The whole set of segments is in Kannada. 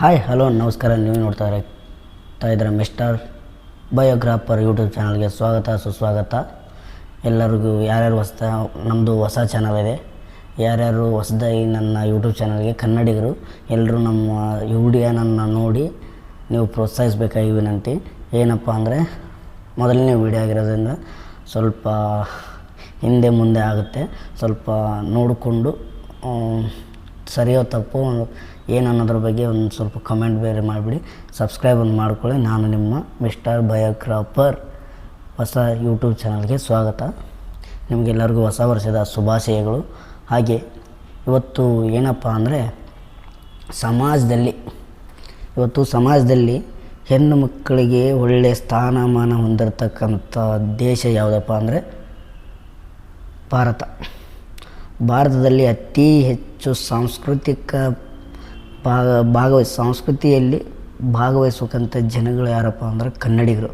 ಹಾಯ್, ಹಲೋ, ನಮಸ್ಕಾರ. ನೀವು ನೋಡ್ತಾ ಇರ್ತಾ ಇದ್ದಾರೆ ಮಿಸ್ಟರ್ ಬಯೋಗ್ರಾಫರ್ ಯೂಟ್ಯೂಬ್ ಚಾನಲ್ಗೆ ಸ್ವಾಗತ, ಸುಸ್ವಾಗತ. ಎಲ್ಲರಿಗೂ ಯಾರ್ಯಾರು ಹೊಸ ನಮ್ಮದು ಹೊಸ ಚಾನಲ್ ಇದೆ. ಯಾರ್ಯಾರು ಹೊಸದಾಗಿ ನನ್ನ ಯೂಟ್ಯೂಬ್ ಚಾನಲ್ಗೆ ಕನ್ನಡಿಗರು, ಎಲ್ಲರೂ ನಮ್ಮ ವಿಡಿಯೋನನ್ನು ನೋಡಿ ನೀವು ಪ್ರೋತ್ಸಾಹಿಸಬೇಕಾಗಿ ವಿನಂತಿ. ಏನಪ್ಪ ಅಂದರೆ, ಮೊದಲನೇ ವಿಡಿಯೋ ಆಗಿರೋದ್ರಿಂದ ಸ್ವಲ್ಪ ಹಿಂದೆ ಮುಂದೆ ಆಗುತ್ತೆ. ಸ್ವಲ್ಪ ನೋಡಿಕೊಂಡು ಸರಿಯೋ ತಪ್ಪು ಏನು ಅನ್ನೋದ್ರ ಬಗ್ಗೆ ಒಂದು ಸ್ವಲ್ಪ ಕಮೆಂಟ್ ಬೇರೆ ಮಾಡಿಬಿಡಿ. ಸಬ್ಸ್ಕ್ರೈಬ್ ಒಂದು ಮಾಡ್ಕೊಳ್ಳಿ. ನಾನು ನಿಮ್ಮ ಮಿಸ್ಟರ್ ಬಯೋಗ್ರಾಫರ್ ಹೊಸ ಯೂಟ್ಯೂಬ್ ಚಾನಲ್ಗೆ ಸ್ವಾಗತ. ನಿಮಗೆಲ್ಲರಿಗೂ ಹೊಸ ವರ್ಷದ ಶುಭಾಶಯಗಳು. ಹಾಗೆ ಇವತ್ತು ಏನಪ್ಪ ಅಂದರೆ ಸಮಾಜದಲ್ಲಿ, ಇವತ್ತು ಸಮಾಜದಲ್ಲಿ ಹೆಣ್ಣು ಮಕ್ಕಳಿಗೆ ಒಳ್ಳೆಯ ಸ್ಥಾನಮಾನ ಹೊಂದಿರತಕ್ಕಂಥ ದೇಶ ಯಾವುದಪ್ಪ ಅಂದರೆ ಭಾರತ. ಭಾರತದಲ್ಲಿ ಅತಿ ಹೆಚ್ಚು ಸಾಂಸ್ಕೃತಿಕ ಭಾಗ ಭಾಗವಹಿಸಿ ಸಂಸ್ಕೃತಿಯಲ್ಲಿ ಭಾಗವಹಿಸತಕ್ಕಂಥ ಜನಗಳು ಯಾರಪ್ಪ ಅಂದ್ರೆ ಕನ್ನಡಿಗರು.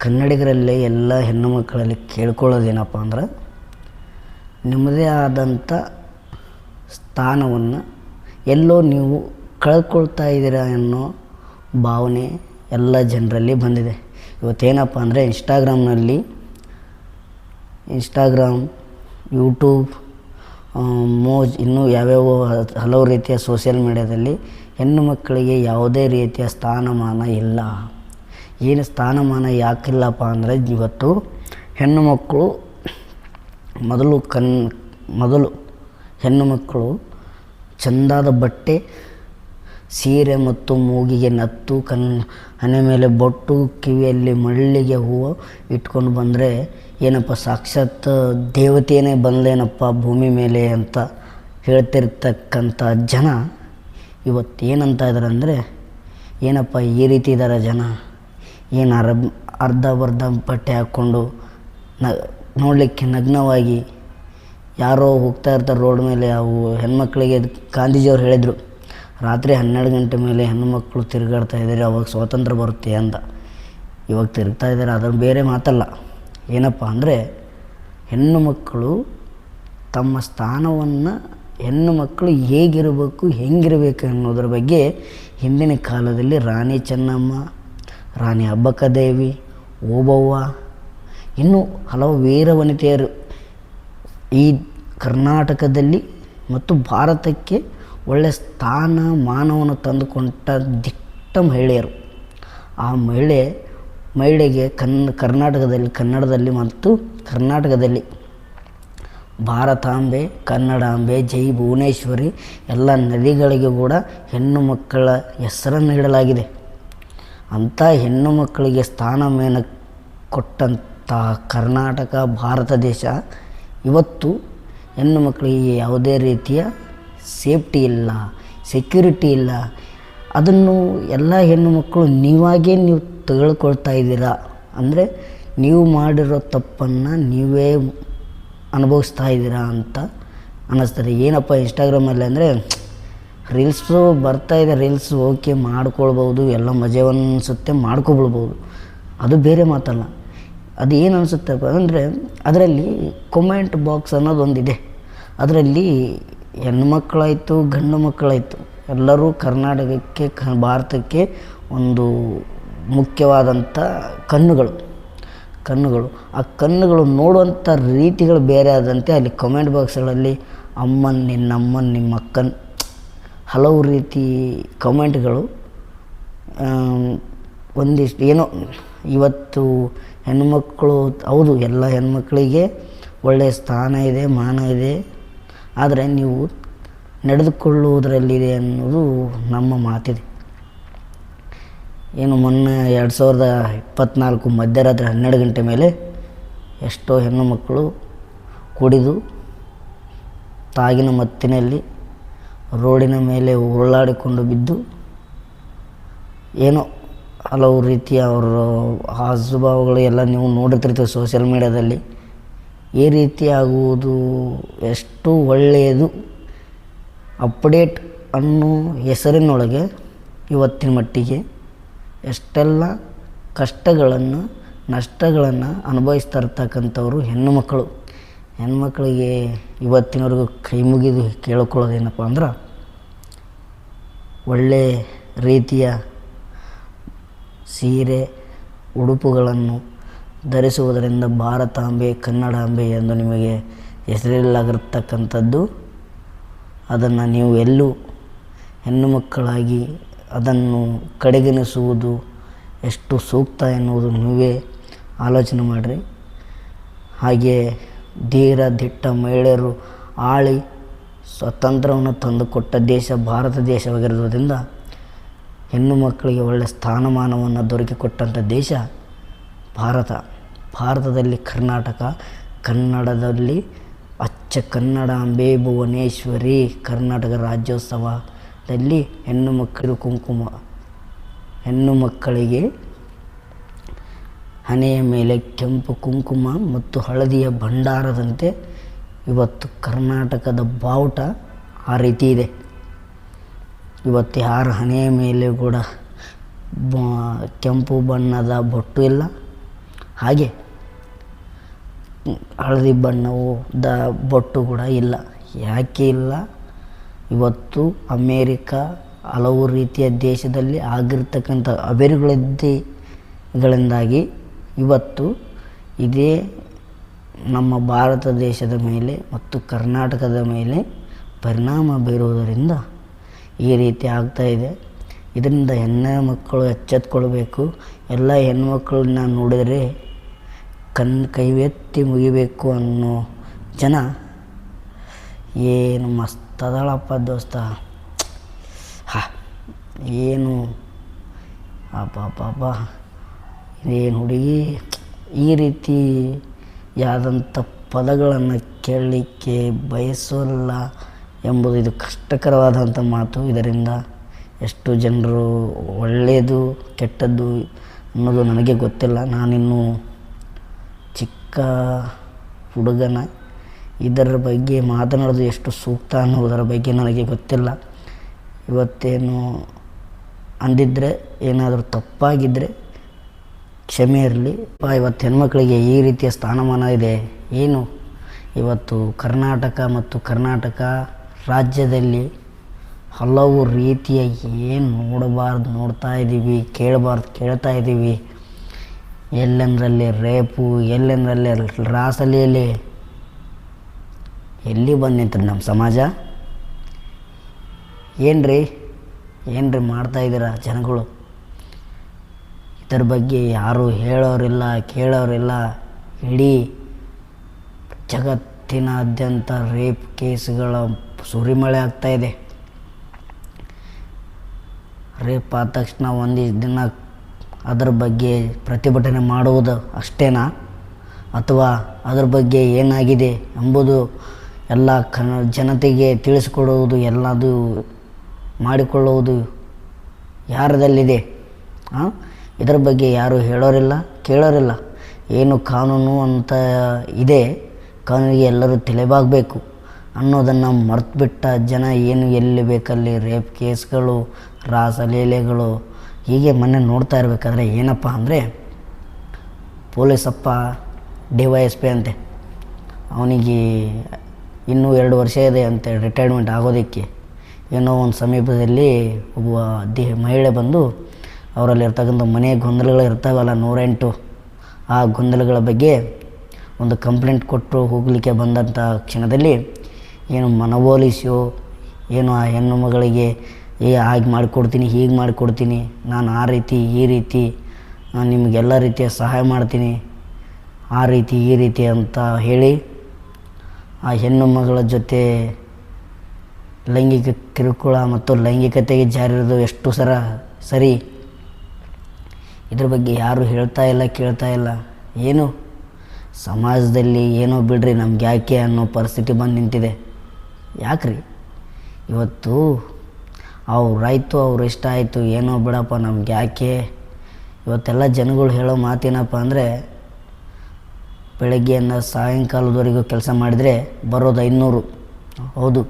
ಕನ್ನಡಿಗರಲ್ಲಿ ಎಲ್ಲ ಹೆಣ್ಣು ಮಕ್ಕಳಲ್ಲಿ ಕೇಳ್ಕೊಳ್ಳೋದೇನಪ್ಪ ಅಂದ್ರೆ ನಿಮ್ಮದೇ ಆದಂಥ ಸ್ಥಾನವನ್ನು ಎಲ್ಲೋ ನೀವು ಕಳ್ಕೊಳ್ತಾ ಇದ್ದೀರಾ ಅನ್ನೋ ಭಾವನೆ ಎಲ್ಲ ಜನರಲ್ಲಿ ಬಂದಿದೆ. ಇವತ್ತೇನಪ್ಪ ಅಂದರೆ ಇನ್ಸ್ಟಾಗ್ರಾಮ್ನಲ್ಲಿ ಇನ್ಸ್ಟಾಗ್ರಾಮ್ ಯೂಟ್ಯೂಬ್ ಮೋಜ್ ಇನ್ನೂ ಯಾವ್ಯಾವ ಹಲವು ರೀತಿಯ ಸೋಷಿಯಲ್ ಮೀಡ್ಯಾದಲ್ಲಿ ಹೆಣ್ಣು ಮಕ್ಕಳಿಗೆ ಯಾವುದೇ ರೀತಿಯ ಸ್ಥಾನಮಾನ ಇಲ್ಲ. ಏನು ಸ್ಥಾನಮಾನ ಯಾಕಿಲ್ಲಪ್ಪ ಅಂದರೆ ಇವತ್ತು ಹೆಣ್ಣು ಮಕ್ಕಳು ಮೊದಲು ಕನ್ ಮೊದಲು ಹೆಣ್ಣು ಮಕ್ಕಳು ಚಂದಾದ ಬಟ್ಟೆ, ಸೀರೆ ಮತ್ತು ಮೂಗಿಗೆ ನತ್ತು, ಕಣ್ ಹಣೆ ಮೇಲೆ ಬೊಟ್ಟು, ಕಿವಿಯಲ್ಲಿ ಮಳ್ಳಿಗೆ ಹೂವು ಇಟ್ಕೊಂಡು ಬಂದರೆ ಏನಪ್ಪ, ಸಾಕ್ಷಾತ್ ದೇವತೆಯೇ ಬಂದೇನಪ್ಪ ಭೂಮಿ ಮೇಲೆ ಅಂತ ಹೇಳ್ತಿರ್ತಕ್ಕಂಥ ಜನ ಇವತ್ತು ಏನಂತ ಇದ್ದಾರೆ ಅಂದರೆ, ಏನಪ್ಪ ಈ ರೀತಿ ಇದ್ದಾರೆ ಜನ? ಏನು ಅರಬ್ ಅರ್ಧ ಬರ್ಧ ಬಟ್ಟೆ ಹಾಕ್ಕೊಂಡು ನ, ನೋಡಲಿಕ್ಕೆ ನಗ್ನವಾಗಿ ಯಾರೋ ಹೋಗ್ತಾ ಇರ್ತಾರೆ ರೋಡ್ ಮೇಲೆ. ಅವು ಹೆಣ್ಮಕ್ಳಿಗೆ ಗಾಂಧೀಜಿಯವ್ರು ಹೇಳಿದರು, ರಾತ್ರಿ ಹನ್ನೆರಡು ಗಂಟೆ ಮೇಲೆ ಹೆಣ್ಣುಮಕ್ಕಳು ತಿರುಗಾಡ್ತಾ ಇದ್ದಾರೆ, ಅವಾಗ ಸ್ವಾತಂತ್ರ್ಯ ಬರುತ್ತೆ ಅಂತ. ಇವಾಗ ತಿರುಗ್ತಾ ಇದ್ದಾರೆ ಅದನ್ನು ಬೇರೆ ಮಾತಲ್ಲ. ಏನಪ್ಪ ಅಂದರೆ ಹೆಣ್ಣು ಮಕ್ಕಳು ತಮ್ಮ ಸ್ಥಾನವನ್ನು ಹೆಣ್ಣು ಮಕ್ಕಳು ಹೇಗಿರಬೇಕು, ಹೆಂಗಿರಬೇಕು ಅನ್ನೋದ್ರ ಬಗ್ಗೆ ಹಿಂದಿನ ಕಾಲದಲ್ಲಿ ರಾಣಿ ಚೆನ್ನಮ್ಮ, ರಾಣಿ ಅಬ್ಬಕ್ಕದೇವಿ ಓಬವ್ವ, ಇನ್ನೂ ಹಲವು ವೀರ ವನಿತೆಯರು ಈ ಕರ್ನಾಟಕದಲ್ಲಿ ಮತ್ತು ಭಾರತಕ್ಕೆ ಒಳ್ಳೆಯ ಸ್ಥಾನ, ಮಾನವನ್ನು ತಂದುಕೊಂಡ ದಿಟ್ಟ ಮಹಿಳೆಯರು. ಆ ಮಹಿಳೆ ಮಹಿಳೆಗೆ ಕನ್, ಕರ್ನಾಟಕದಲ್ಲಿ, ಕನ್ನಡದಲ್ಲಿ ಮತ್ತು ಕರ್ನಾಟಕದಲ್ಲಿ ಭಾರತಾಂಬೆ, ಕನ್ನಡಾಂಬೆ, ಜೈ ಭುವನೇಶ್ವರಿ ಎಲ್ಲ ನದಿಗಳಿಗೆ ಕೂಡ ಹೆಣ್ಣು ಮಕ್ಕಳ ಹೆಸರನ್ನು ನೀಡಲಾಗಿದೆ. ಅಂಥ ಹೆಣ್ಣು ಮಕ್ಕಳಿಗೆ ಸ್ಥಾನಮಾನ ಕೊಟ್ಟಂಥ ಕರ್ನಾಟಕ, ಭಾರತ ದೇಶ ಇವತ್ತು ಹೆಣ್ಣು ಮಕ್ಕಳಿಗೆ ಯಾವುದೇ ರೀತಿಯ ಸೇಫ್ಟಿ ಇಲ್ಲ, ಸೆಕ್ಯೂರಿಟಿ ಇಲ್ಲ. ಅದನ್ನು ಎಲ್ಲ ಹೆಣ್ಣು ಮಕ್ಕಳು ನೀವಾಗೇ ನೀವು ತೆಗೆದುಕೊಳ್ತಾ ಇದ್ದೀರಾ? ಅಂದರೆ ನೀವು ಮಾಡಿರೋ ತಪ್ಪನ್ನು ನೀವೇ ಅನುಭವಿಸ್ತಾ ಇದ್ದೀರಾ ಅಂತ ಅನ್ನಿಸ್ತಾರೆ ಏನಪ್ಪ ಇನ್ಸ್ಟಾಗ್ರಾಮಲ್ಲಿ ಅಂದರೆ ರೀಲ್ಸು ಬರ್ತಾಯಿದೆ ರೀಲ್ಸ್ ಓಕೆ ಮಾಡ್ಕೊಳ್ಬೋದು, ಎಲ್ಲ ಮಜೆ ಮಾಡ್ಕೊಬಿಡ್ಬೋದು ಅದು ಬೇರೆ ಮಾತಲ್ಲ. ಅದು ಏನು ಅನಿಸುತ್ತಪ್ಪ ಅಂದರೆ ಅದರಲ್ಲಿ ಕೊಮೆಂಟ್ ಬಾಕ್ಸ್ ಅನ್ನೋದೊಂದಿದೆ. ಅದರಲ್ಲಿ ಹೆಣ್ಮಕ್ಳಾಯಿತು ಗಂಡು ಮಕ್ಕಳಾಯಿತು, ಎಲ್ಲರೂ ಕರ್ನಾಟಕಕ್ಕೆ ಕ ಭಾರತಕ್ಕೆ ಒಂದು ಮುಖ್ಯವಾದಂಥ ಕಣ್ಣುಗಳು. ಕಣ್ಣುಗಳು. ಆ ಕಣ್ಣುಗಳು ನೋಡುವಂಥ ರೀತಿಗಳು ಬೇರೆ ಆದಂತೆ ಅಲ್ಲಿ ಕಮೆಂಟ್ ಬಾಕ್ಸ್ಗಳಲ್ಲಿ ಅಮ್ಮನ, ನಿನ್ನಮ್ಮನ ನಿಮ್ಮ ಅಕ್ಕನ ಹಲವು ರೀತಿ ಕಮೆಂಟ್ಗಳು ಒಂದಿಷ್ಟು ಏನೋ ಇವತ್ತು ಹೆಣ್ಮಕ್ಳು ಹೌದು, ಎಲ್ಲ ಹೆಣ್ಮಕ್ಕಳಿಗೆ ಒಳ್ಳೆಯ ಸ್ಥಾನ ಇದೆ, ಮಾನ ಇದೆ. ಆದರೆ ನೀವು ನಡೆದುಕೊಳ್ಳುವುದರಲ್ಲಿದೆ ಅನ್ನೋದು ನಮ್ಮ ಮಾತಿದೆ. ಏನು ಮೊನ್ನೆ ಎರಡು ಸಾವಿರದ ಇಪ್ಪತ್ತ್ನಾಲ್ಕು ಮಧ್ಯರಾತ್ರಿ ಹನ್ನೆರಡು ಗಂಟೆ ಮೇಲೆ ಎಷ್ಟೋ ಹೆಣ್ಣು ಮಕ್ಕಳು ಕುಡಿದು ತಾಗಿನ ಮತ್ತಿನಲ್ಲಿ ರೋಡಿನ ಮೇಲೆ ಉರುಳಾಡಿಕೊಂಡು ಬಿದ್ದು ಏನೋ ಹಲವು ರೀತಿಯ ಅವರ ಹಾಸುಭಾವಗಳು ಎಲ್ಲ ನೀವು ನೋಡುತ್ತಿರ್ತೀವಿ ಸೋಷಿಯಲ್ ಮೀಡ್ಯಾದಲ್ಲಿ. ಈ ರೀತಿ ಆಗುವುದು ಎಷ್ಟು ಒಳ್ಳೆಯದು. ಅಪ್ಡೇಟ್ ಅನ್ನೋ ಹೆಸರಿನೊಳಗೆ ಇವತ್ತಿನ ಮಟ್ಟಿಗೆ ಎಷ್ಟೆಲ್ಲ ಕಷ್ಟಗಳನ್ನು, ನಷ್ಟಗಳನ್ನು ಅನುಭವಿಸ್ತಾ ಇರ್ತಕ್ಕಂಥವ್ರು ಹೆಣ್ಣು ಮಕ್ಕಳು ಹೆಣ್ಮಕ್ಳಿಗೆ ಇವತ್ತಿನವರೆಗೂ ಕೈ ಮುಗಿದು ಕೇಳ್ಕೊಳ್ಳೋದೇನಪ್ಪ ಅಂದ್ರೆ, ಒಳ್ಳೆ ರೀತಿಯ ಸೀರೆ, ಉಡುಪುಗಳನ್ನು ಧರಿಸುವುದರಿಂದ ಭಾರತಾಂಬೆ ಕನ್ನಡಾಂಬೆ ಎಂದು ನಿಮಗೆ ಹೆಸರಿಲ್ಲಾಗಿರ್ತಕ್ಕಂಥದ್ದು ಅದನ್ನು ನೀವು ಎಲ್ಲೂ ಹೆಣ್ಣು ಮಕ್ಕಳಾಗಿ ಅದನ್ನು ಕಡೆಗಣಿಸುವುದು ಎಷ್ಟು ಸೂಕ್ತ ಎನ್ನುವುದು ನೀವೇ ಆಲೋಚನೆ ಮಾಡಿರಿ. ಹಾಗೆ ಧೀರ, ದಿಟ್ಟ ಮಹಿಳೆಯರು ಆಳಿ ಸ್ವತಂತ್ರವನ್ನು ತಂದುಕೊಟ್ಟ ದೇಶ ಭಾರತ ದೇಶವಾಗಿರೋದ್ರಿಂದ ಹೆಣ್ಣು ಮಕ್ಕಳಿಗೆ ಒಳ್ಳೆಯ ಸ್ಥಾನಮಾನವನ್ನು ದೊರಕಿಕೊಟ್ಟಂಥ ದೇಶ ಭಾರತ. ಭಾರತದಲ್ಲಿ ಕರ್ನಾಟಕ, ಕನ್ನಡದಲ್ಲಿ ಅಚ್ಚ ಕನ್ನಡ, ಅಂಬೆ, ಭುವನೇಶ್ವರಿ, ಕರ್ನಾಟಕ ರಾಜ್ಯೋತ್ಸವದಲ್ಲಿ ಹೆಣ್ಣು ಮಕ್ಕಳು ಕುಂಕುಮ. ಹೆಣ್ಣು ಮಕ್ಕಳಿಗೆ ಹಣೆಯ ಮೇಲೆ ಕೆಂಪು ಕುಂಕುಮ ಮತ್ತು ಹಳದಿಯ ಭಂಡಾರದಂತೆ ಇವತ್ತು ಕರ್ನಾಟಕದ ಬಾವುಟ ಆ ರೀತಿ ಇದೆ. ಇವತ್ತು ಯಾರ ಹಣೆಯ ಮೇಲೆ ಕೂಡ ಕೆಂಪು ಬಣ್ಣದ ಬೊಟ್ಟು ಇಲ್ಲ. ಹಾಗೆ ಹಳದಿ ಬಣ್ಣವು ದ, ಬೊಟ್ಟು ಕೂಡ ಇಲ್ಲ. ಯಾಕೆ ಇಲ್ಲ? ಇವತ್ತು ಅಮೇರಿಕಾ ಹಲವು ರೀತಿಯ ದೇಶದಲ್ಲಿ ಆಗಿರ್ತಕ್ಕಂಥ ಅಭಿವೃದ್ಧಿಗಳಿಂದಾಗಿ ಇವತ್ತು ಇದೇ ನಮ್ಮ ಭಾರತ ದೇಶದ ಮೇಲೆ ಮತ್ತು ಕರ್ನಾಟಕದ ಮೇಲೆ ಪರಿಣಾಮ ಬೀರುವುದರಿಂದ ಈ ರೀತಿ ಆಗ್ತಾಯಿದೆ ಇದೆ. ಇದರಿಂದ ಹೆಣ್ಣು ಮಕ್ಕಳು ಎಚ್ಚೆತ್ಕೊಳ್ಬೇಕು. ಎಲ್ಲ ಹೆಣ್ಮಕ್ಳನ್ನ ನೋಡಿದರೆ ಕಣ್ಣು ಕೈವೆತ್ತಿ ಮುಗಿಬೇಕು ಅನ್ನೋ ಜನ ಏನು ಮಸ್ತ್ ಅದಳಪ್ಪ ದೋಸ್ತ. ಹಾ, ಏನು? ಅಬ್ಬಬ್ಬಬ್ಬ. ಇದೇನು ಹುಡುಗಿ? ಈ ರೀತಿ ಯಾದಂಥ ಪದಗಳನ್ನು ಕೇಳಲಿಕ್ಕೆ ಬಯಸೋಲ್ಲ ಎಂಬುದು ಇದು ಕಷ್ಟಕರವಾದಂಥ ಮಾತು. ಇದರಿಂದ ಎಷ್ಟು ಜನರು ಒಳ್ಳೆಯದು ಕೆಟ್ಟದ್ದು ಅನ್ನೋದು ನನಗೆ ಗೊತ್ತಿಲ್ಲ. ನಾನಿನ್ನೂ ಚಿಕ್ಕ ಹುಡುಗನ ಇದರ ಬಗ್ಗೆ ಮಾತನಾಡೋದು ಎಷ್ಟು ಸೂಕ್ತ ಅನ್ನೋದರ ಬಗ್ಗೆ ನನಗೆ ಗೊತ್ತಿಲ್ಲ. ಇವತ್ತೇನು ಅಂದಿದ್ದರೆ ಏನಾದರೂ ತಪ್ಪಾಗಿದ್ದರೆ ಕ್ಷಮೆ ಇರಲಿ. ಇವತ್ತು ಹೆಣ್ಮಕ್ಳಿಗೆ ಈ ರೀತಿಯ ಸ್ಥಾನಮಾನ ಇದೆ. ಏನು? ಇವತ್ತು ಕರ್ನಾಟಕ ಮತ್ತು ಕರ್ನಾಟಕ ರಾಜ್ಯದಲ್ಲಿ ಹಲವು ರೀತಿಯ ಏನು ನೋಡಬಾರ್ದು, ನೋಡ್ತಾ ಇದ್ದೀವಿ, ಕೇಳಬಾರ್ದು, ಕೇಳ್ತಾ ಇದ್ದೀವಿ. ಎಲ್ಲೆಂದರಲ್ಲಿ ರೇಪು, ಎಲ್ಲೆಂದರಲ್ಲಿ ರಾಸಲೀಲೆ ಎಲ್ಲಿ ಬಂದು ನಿಂತದ ನಮ್ಮ ಸಮಾಜ? ಏನ್ರಿ? ಏನ್ರಿ ಮಾಡ್ತಾ ಇದ್ದೀರಾ ಜನಗಳು? ಇದರ ಬಗ್ಗೆ ಯಾರೂ ಹೇಳೋರಿಲ್ಲ, ಕೇಳೋರಿಲ್ಲ. ಇಡೀ ಜಗತ್ತಿನಾದ್ಯಂತ ರೇಪ್ ಕೇಸ್ಗಳ ಸುರಿಮಳೆ ಆಗ್ತಾ ಇದೆ. ರೇಪ್ ಆದ ತಕ್ಷಣ ಒಂದಿಷ್ಟು ದಿನ ಅದರ ಬಗ್ಗೆ ಪ್ರತಿಭಟನೆ ಮಾಡುವುದು ಅಷ್ಟೇನಾ? ಅಥವಾ ಅದರ ಬಗ್ಗೆ ಏನಾಗಿದೆ ಎಂಬುದು ಎಲ್ಲ ಕನ್ನ ಜನತೆಗೆ ತಿಳಿಸಿಕೊಡುವುದು, ಎಲ್ಲದು ಮಾಡಿಕೊಳ್ಳುವುದು ಯಾರದಲ್ಲಿದೆ? ಇದರ ಬಗ್ಗೆ ಯಾರು ಹೇಳೋರಿಲ್ಲ, ಕೇಳೋರಿಲ್ಲ. ಏನು ಕಾನೂನು ಅಂತ ಇದೆ, ಕಾನೂನಿಗೆ ಎಲ್ಲರೂ ತಲೆಬಾಗಬೇಕು ಅನ್ನೋದನ್ನು ಮರೆತುಬಿಟ್ಟ ಜನ ಏನು ಎಲ್ಲಿ ಬೇಕಲ್ಲಿ ರೇಪ್ ಕೇಸ್ಗಳು ರಾಸಲೀಲೆಗಳು ಹೀಗೆ ಮೊನ್ನೆ ನೋಡ್ತಾ ಇರಬೇಕಾದ್ರೆ ಏನಪ್ಪ ಅಂದರೆ ಪೊಲೀಸಪ್ಪ ಡಿ ವೈ ಎಸ್ ಪಿ ಅಂತೆ. ಅವನಿಗೆ ಇನ್ನೂ ಎರಡು ವರ್ಷ ಇದೆ ಅಂತ ರಿಟೈರ್ಮೆಂಟ್ ಆಗೋದಕ್ಕೆ. ಏನೋ ಒಂದು ಸಮೀಪದಲ್ಲಿ ಒಬ್ಬ ದಿ ಮಹಿಳೆ ಬಂದು ಅವರಲ್ಲಿ ಇರ್ತಕ್ಕಂಥ ಮನೆ ಗೊಂದಲಗಳು ಇರ್ತಾವಲ್ಲ ನೂರೆಂಟು, ಆ ಗೊಂದಲಗಳ ಬಗ್ಗೆ ಒಂದು ಕಂಪ್ಲೇಂಟ್ ಕೊಟ್ಟು ಹೋಗಲಿಕ್ಕೆ ಬಂದಂಥ ಕ್ಷಣದಲ್ಲಿ ಏನು ಮನವೊಲಿಸೋ, ಏನು ಆ ಹೆಣ್ಣು ಮಗಳಿಗೆ, ಏ ಹಾಗೆ ಮಾಡಿಕೊಡ್ತೀನಿ, ಹೀಗೆ ಮಾಡಿಕೊಡ್ತೀನಿ, ನಾನು ಆ ರೀತಿ, ಈ ರೀತಿ, ನಾನು ನಿಮಗೆಲ್ಲ ರೀತಿಯ ಸಹಾಯ ಮಾಡ್ತೀನಿ, ಆ ರೀತಿ, ಈ ರೀತಿ ಅಂತ ಹೇಳಿ ಆ ಹೆಣ್ಣು ಮಗಳ ಜೊತೆ ಲೈಂಗಿಕ ಕಿರುಕುಳ ಮತ್ತು ಲೈಂಗಿಕತೆಗೆ ಜಾರಿರೋದು ಎಷ್ಟು ಸರ ಸರಿ? ಇದ್ರ ಬಗ್ಗೆ ಯಾರೂ ಹೇಳ್ತಾ ಇಲ್ಲ, ಕೇಳ್ತಾ ಇಲ್ಲ. ಏನು? ಸಮಾಜದಲ್ಲಿ ಏನೋ ಬಿಡ್ರಿ, ನಮ್ಗೆ ಯಾಕೆ ಅನ್ನೋ ಪರಿಸ್ಥಿತಿ ಬಂದು ನಿಂತಿದೆ. ಯಾಕ್ರಿ? ಇವತ್ತು ಅವ್ರಾಯ್ತು ಅವ್ರು ಇಷ್ಟ ಆಯಿತು, ಏನೋ ಬಿಡಪ್ಪ ನಮ್ಗೆ ಯಾಕೆ? ಇವತ್ತೆಲ್ಲ ಜನಗಳು ಹೇಳೋ ಮಾತೇನಪ್ಪ ಅಂದರೆ ಬೆಳಗ್ಗೆಯಿಂದ ಸಾಯಂಕಾಲದವರೆಗೂ ಕೆಲಸ ಮಾಡಿದರೆ ಬರೋದು ಐನೂರು. ಹೌದು,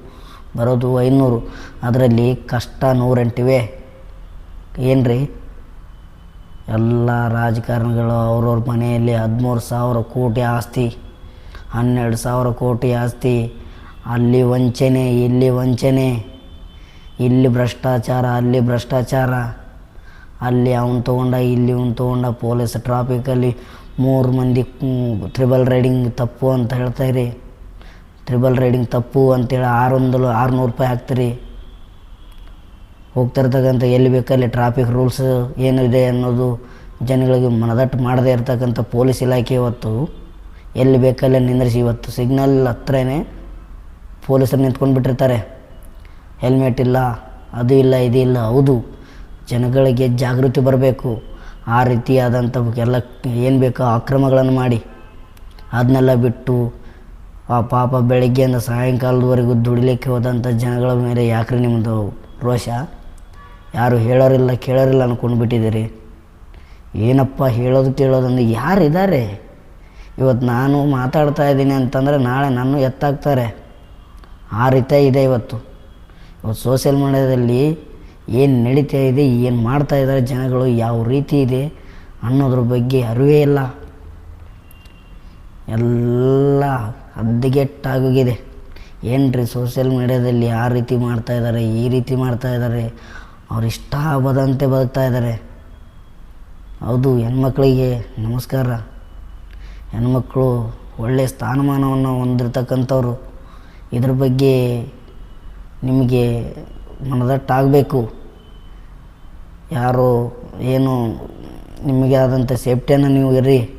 ಬರೋದು ಐನೂರು. ಅದರಲ್ಲಿ ಕಷ್ಟ ನೂರೆಂಟಿವೆ. ರೀ ಎಲ್ಲ ರಾಜಕಾರಣಿಗಳು ಅವ್ರವ್ರ ಮನೆಯಲ್ಲಿ ಹದಿಮೂರು ಸಾವಿರ ಕೋಟಿ ಆಸ್ತಿ, ಹನ್ನೆರಡು ಸಾವಿರ ಕೋಟಿ ಆಸ್ತಿ. ಅಲ್ಲಿ ವಂಚನೆ, ಇಲ್ಲಿ ವಂಚನೆ. ಇಲ್ಲಿ ಭ್ರಷ್ಟಾಚಾರ, ಅಲ್ಲಿ ಭ್ರಷ್ಟಾಚಾರ. ಅಲ್ಲಿ ಅವನು ತೊಗೊಂಡ, ಇಲ್ಲಿ ಅವ್ನು ತೊಗೊಂಡ. ಪೊಲೀಸ್ ಟ್ರಾಫಿಕಲ್ಲಿ ಮೂರು ಮಂದಿ ತ್ರಿಬಲ್ ರೈಡಿಂಗ್ ತಪ್ಪು ಅಂತ ಹೇಳ್ತಾಯಿರಿ ತ್ರಿಬಲ್ ರೈಡಿಂಗ್ ತಪ್ಪು ಅಂತೇಳಿ ಆರೊಂದಲು ಆರುನೂರು ರೂಪಾಯಿ ಹಾಕ್ತೀರಿ. ಹೋಗ್ತಿರ್ತಕ್ಕಂಥ ಎಲ್ಲಿ ಬೇಕಲ್ಲಿ ಟ್ರಾಫಿಕ್ ರೂಲ್ಸ್ ಏನಿದೆ ಅನ್ನೋದು ಜನಗಳಿಗೆ ಮನದಟ್ಟು ಮಾಡದೇ ಇರತಕ್ಕಂಥ ಪೊಲೀಸ್ ಇಲಾಖೆ ಇವತ್ತು ಎಲ್ಲಿ ಬೇಕಲ್ಲಿ ನಿಂದ್ರಿಸಿ. ಇವತ್ತು ಸಿಗ್ನಲ್ ಹತ್ರನೇ ಪೊಲೀಸರು ನಿಂತ್ಕೊಂಡು ಬಿಟ್ಟಿರ್ತಾರೆ. ಹೆಲ್ಮೆಟ್ ಇಲ್ಲ, ಅದು ಇಲ್ಲ, ಇದು ಇಲ್ಲ, ಹೌದು. ಜನಗಳಿಗೆ ಜಾಗೃತಿ ಬರಬೇಕು. ಆ ರೀತಿಯಾದಂಥ ಎಲ್ಲ ಏನು ಬೇಕೋ ಅಕ್ರಮಗಳನ್ನು ಮಾಡಿ ಅದನ್ನೆಲ್ಲ ಬಿಟ್ಟು ಆ ಪಾಪ ಬೆಳಗ್ಗೆಯಿಂದ ಸಾಯಂಕಾಲದವರೆಗೂ ದುಡಿಲಿಕ್ಕೆ ಹೋದಂಥ ಜನಗಳ ಮೇಲೆ ಯಾಕ್ರಿ ನಿಮ್ಮದು ರೋಷ? ಯಾರು ಹೇಳೋರಿಲ್ಲ, ಕೇಳೋರಿಲ್ಲ ಅಂದ್ಕೊಂಡು ಬಿಟ್ಟಿದ್ದೀರಿ. ಏನಪ್ಪ ಹೇಳೋದು ಕೇಳೋದಂದ್ರೆ ಯಾರಿದ್ದಾರೆ? ಇವತ್ತು ನಾನು ಮಾತಾಡ್ತಾ ಇದ್ದೀನಿ ಅಂತಂದರೆ ನಾಳೆ ನಾನು ಎತ್ತಾಗ್ತಾರೆ ಆ ರೀತಿ ಇದೆ ಇವತ್ತು. ಇವತ್ತು ಸೋಷಿಯಲ್ ಮೀಡ್ಯಾದಲ್ಲಿ ಏನು ನಡೀತಾ ಇದೆ, ಏನು ಮಾಡ್ತಾ ಇದ್ದಾರೆ ಜನಗಳು, ಯಾವ ರೀತಿ ಇದೆ ಅನ್ನೋದ್ರ ಬಗ್ಗೆ ಅರಿವೇ ಇಲ್ಲ. ಎಲ್ಲ ಹದ್ಗೆಟ್ಟಾಗೋಗಿದೆ ಏನು ರೀ ಸೋಷಿಯಲ್ ಮೀಡ್ಯಾದಲ್ಲಿ ಆ ರೀತಿ ಮಾಡ್ತಾ ಇದ್ದಾರೆ, ಈ ರೀತಿ ಮಾಡ್ತಾ ಇದ್ದಾರೆ, ಅವ್ರು ಇಷ್ಟ ಬದಂತೆ ಬದುಕ್ತಾ ಇದ್ದಾರೆ. ಹೌದು, ಹೆಣ್ಮಕ್ಳಿಗೆ ನಮಸ್ಕಾರ. ಹೆಣ್ಮಕ್ಳು ಒಳ್ಳೆಯ ಸ್ಥಾನಮಾನವನ್ನು ಹೊಂದಿರತಕ್ಕಂಥವ್ರು. ಇದ್ರ ಬಗ್ಗೆ ನಿಮಗೆ ಮನದಟ್ಟಾಗಬೇಕು. ಯಾರು ಏನು ನಿಮಗೆ ಆದಂಥ ಸೇಫ್ಟಿಯನ್ನು ನೀವು ಇರ್ರಿ.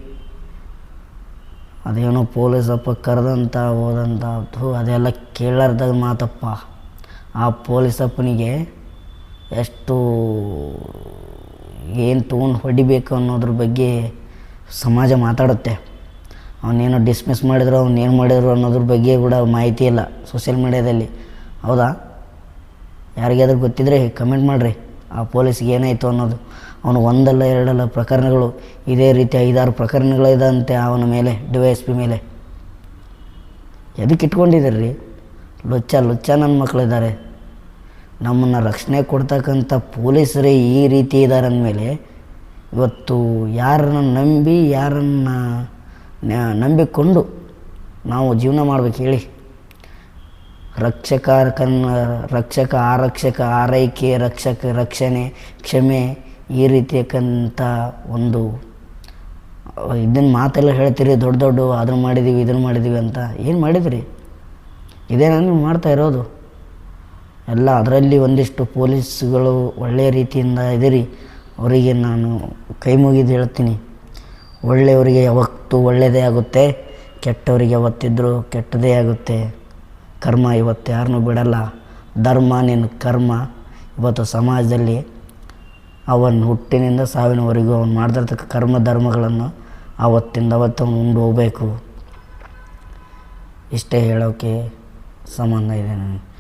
ಅದೇನೋ ಪೊಲೀಸಪ್ಪ ಕರೆದಂಥ, ಹೋದಂಥ ಅದು ಅದೆಲ್ಲ ಕೇಳಾರ್ದಾಗ ಮಾತಪ್ಪ. ಆ ಪೊಲೀಸಪ್ಪನಿಗೆ ಎಷ್ಟು ಏನು ತೊಗೊಂಡು ಹೊಡಿಬೇಕು ಅನ್ನೋದ್ರ ಬಗ್ಗೆ ಸಮಾಜ ಮಾತಾಡುತ್ತೆ. ಅವನೇನೋ ಡಿಸ್ಮಿಸ್ ಮಾಡಿದ್ರು, ಅವನೇನು ಮಾಡಿದ್ರು ಅನ್ನೋದ್ರ ಬಗ್ಗೆ ಕೂಡ ಮಾಹಿತಿ ಇಲ್ಲ ಸೋಷಿಯಲ್ ಮೀಡ್ಯಾದಲ್ಲಿ. ಹೌದಾ? ಯಾರಿಗಾದ್ರೂ ಗೊತ್ತಿದ್ರೆ ಕಮೆಂಟ್ ಮಾಡಿರಿ. ಆ ಪೊಲೀಸ್ಗೆ ಏನಾಯಿತು ಅನ್ನೋದು. ಅವನು ಒಂದಲ್ಲ ಎರಡಲ್ಲ ಪ್ರಕರಣಗಳು ಇದೇ ರೀತಿ ಐದಾರು ಪ್ರಕರಣಗಳಿದಂತೆ ಅವನ ಮೇಲೆ, ಡಿ ವೈ ಎಸ್ ಪಿ ಮೇಲೆ. ಎದಕ್ಕೆ ಇಟ್ಕೊಂಡಿದ್ದೀರಿ? ಲುಚ್ಚ ಲುಚ್ಚ ನನ್ನ ಮಕ್ಕಳಿದ್ದಾರೆ ನಮ್ಮನ್ನು ರಕ್ಷಣೆ ಕೊಡ್ತಕ್ಕಂಥ ಪೊಲೀಸರೇ ಈ ರೀತಿ ಇದ್ದಾರೆ ಅಂದಮೇಲೆ ಇವತ್ತು ಯಾರನ್ನ ನಂಬಿ, ಯಾರನ್ನು ನಂಬಿಕೊಂಡು ನಾವು ಜೀವನ ಮಾಡ್ಬೇಕು ಹೇಳಿ. ರಕ್ಷಕ ಕನ್ನ ರಕ್ಷಕ ಆರಕ್ಷಕ, ಆರೈಕೆ, ರಕ್ಷಕ ರಕ್ಷಣೆ, ಕ್ಷಮೆ ಈ ರೀತಿಯಕ್ಕಂಥ ಒಂದು ಇದನ್ನು ಮಾತೆಲ್ಲ ಹೇಳ್ತೀರಿ, ದೊಡ್ಡ ದೊಡ್ಡ ಅದನ್ನು ಮಾಡಿದ್ದೀವಿ ಇದನ್ನು ಮಾಡಿದ್ದೀವಿ ಅಂತ. ಏನು ಮಾಡಿದ್ರಿ? ಇದೇನಾ ನೀವು ಮಾಡ್ತಾ ಇರೋದು? ಎಲ್ಲ ಅದರಲ್ಲಿ ಒಂದಿಷ್ಟು ಪೊಲೀಸ್ಗಳು ಒಳ್ಳೆಯ ರೀತಿಯಿಂದ ಇದಿರಿ. ಅವರಿಗೆ ನಾನು ಕೈ ಮುಗಿದು ಹೇಳ್ತೀನಿ. ಒಳ್ಳೆಯವರಿಗೆ ಯಾವತ್ತೂ ಒಳ್ಳೆಯದೇ ಆಗುತ್ತೆ, ಕೆಟ್ಟವರಿಗೆ ಯಾವತ್ತಿದ್ರೂ ಕೆಟ್ಟದೇ ಆಗುತ್ತೆ. ಕರ್ಮ ಇವತ್ತು ಯಾರನ್ನೂ ಬಿಡಲ್ಲ. ಧರ್ಮ ನಿನ್ನ ಕರ್ಮ. ಇವತ್ತು ಸಮಾಜದಲ್ಲಿ ಅವನ ಹುಟ್ಟಿನಿಂದ ಸಾವಿನವರೆಗೂ ಅವನು ಮಾಡ್ದಿರ್ತಕ್ಕ ಕರ್ಮ ಧರ್ಮಗಳನ್ನು ಆವತ್ತಿಂದ ಅವತ್ತು ಅವನು ಉಂಡು ಹೋಗಬೇಕು ಇಷ್ಟೇ ಹೇಳೋಕ್ಕೆ ಸಂಬಂಧ ಇದೆ ನನಗೆ.